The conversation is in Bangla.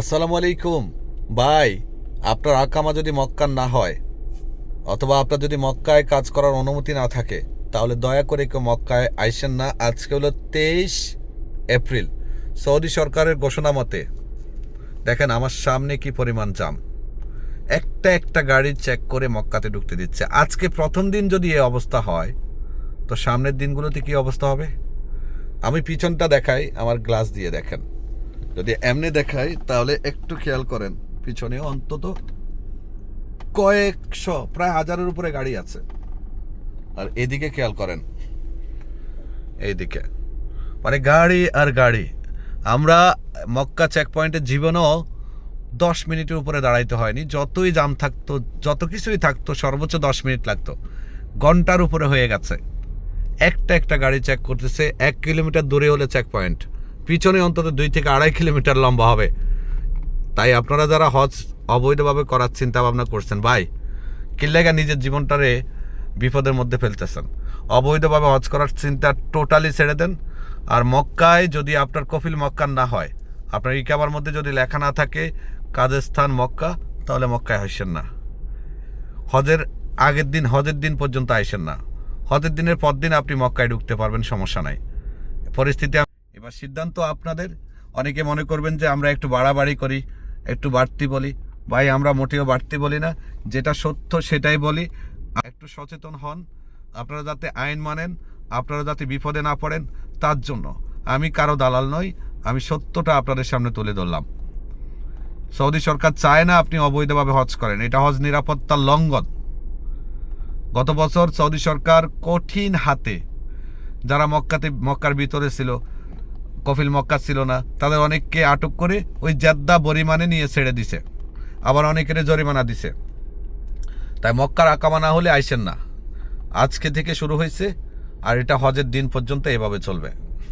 আসসালামু আলাইকুম। ভাই, আপনার আকামা যদি মক্কার না হয়, অথবা আপনার যদি মক্কায় কাজ করার অনুমতি না থাকে, তাহলে দয়া করে কেউ মক্কায় আইসেন না। আজকে হলো তেইশ এপ্রিল, সৌদি সরকারের ঘোষণা মতে। দেখেন, আমার সামনে কি পরিমাণ জাম। একটা একটা গাড়ি চেক করে মক্কাতে ঢুকতে দিচ্ছে। আজকে প্রথম দিন যদি এই অবস্থা হয়, তো সামনের দিনগুলোতে কি অবস্থা হবে? আমি পিছনটা দেখাই, আমার গ্লাস দিয়ে দেখেন। যদি এমনি দেখাই, তাহলে একটু খেয়াল করেন পিছনে অন্তত কয়েকশো, প্রায় হাজারের উপরে গাড়ি আছে। আর এদিকে খেয়াল করেন, এইদিকে। মানে গাড়ি আর গাড়ি। আমরা মক্কা চেক পয়েন্টের জীবনও দশ মিনিটের উপরে দাঁড়াইতে হয়নি। যতই জাম থাকতো, যত কিছুই থাকতো, সর্বোচ্চ দশ মিনিট লাগতো। ঘণ্টার উপরে হয়ে গেছে। একটা একটা গাড়ি চেক করতেছে, এক কিলোমিটার দূরে হলে চেক পয়েন্ট পিছনে অন্তত দুই থেকে আড়াই কিলোমিটার লম্বা হবে। তাই আপনারা যারা হজ অবৈধভাবে করার চিন্তা ভাবনা করছেন, ভাই কিল্লাগা নিজের জীবনটারে বিপদের মধ্যে ফেলতেছেন। অবৈধভাবে হজ করার চিন্তা টোটালি ছেড়ে দেন। আর মক্কায় যদি আপনার কফিল মক্কার না হয়, আপনার ইকাবার মধ্যে যদি লেখা না থাকে কাজের স্থান মক্কা, তাহলে মক্কায় হাসেন না। হজের আগের দিন, হজের দিন পর্যন্ত আইসেন না। হজের দিনের পর দিন আপনি মক্কায় ঢুকতে পারবেন, সমস্যা নাই। পরিস্থিতি এবার সিদ্ধান্ত আপনাদের? অনেকে মনে করবেন যে আমরা একটু বাড়াবাড়ি করি, একটু বাড়তি বলি। ভাই, আমরা মোটেও বাড়তি বলি না। যেটা সত্য সেটাই বলি। একটু সচেতন হন। আপনারা যাতে আইন মানেন, আপনারা যাতে বিপদে না পড়েন, তার জন্য। আমি কারও দালাল নই, আমি সত্যটা আপনাদের সামনে তুলে ধরলাম। সৌদি সরকার চায় না আপনি অবৈধভাবে হজ করেন। এটা হজ নিরাপত্তার লঙ্ঘন। গত বছর সৌদি সরকার কঠিন হাতে, যারা মক্কাতে, মক্কার ভিতরে ছিল কফিল মক্কা ছিল না। তাদের অনেককে আটক করে ওই জেদ্দা বরিমানে নিয়ে ছেড়ে দিছে। আবার অনেকের জরিমানা দিছে। তাই মক্কার আকামা না হলে আইসেন না। আজকে থেকে শুরু হয়েছে, আর এটা হজের দিন পর্যন্ত এভাবে চলবে।